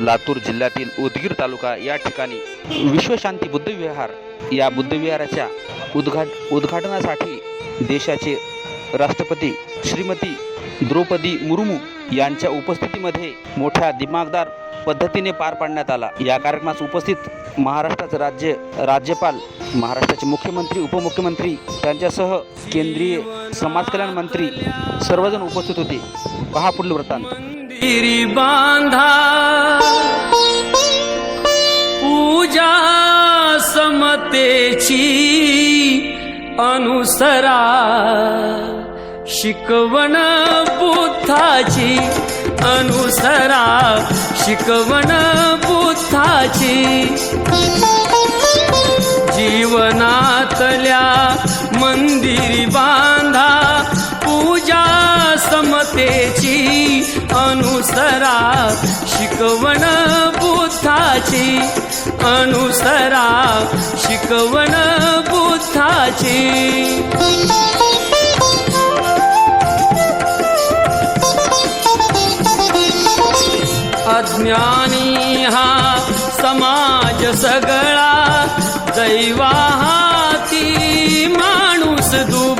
लातूर जिल्ह्यातील उदगीर तालुका या ठिकाणी विश्वशांती बुद्धविहार या बुद्धविहाराच्या उद्घाट उद्घाटनासाठी देशाचे राष्ट्रपती श्रीमती द्रौपदी मुर्मू यांच्या उपस्थितीमध्ये मोठ्या दिमागदार पद्धतीने पार पाडण्यात आला. या कार्यक्रमास उपस्थित महाराष्ट्राचे राज्य राज्यपाल महाराष्ट्राचे मुख्यमंत्री उपमुख्यमंत्री त्यांच्यासह केंद्रीय समाज कल्याण मंत्री सर्वजण उपस्थित होते. पहा पुढील वृत्तांत. बांधा पूजा समतेची अनुसरा. शिकवण बुद्धाची अनुसरा शिकवण बुद्धाची. जीवनातल्या मंदिरी बांधा पूजा समतेची अनुसरा शिकवण बुद्धाची अनुसरा शिकवण बुद्धाची. ज्ञानी हा समाज सगळा दैवा हाती माणूस दू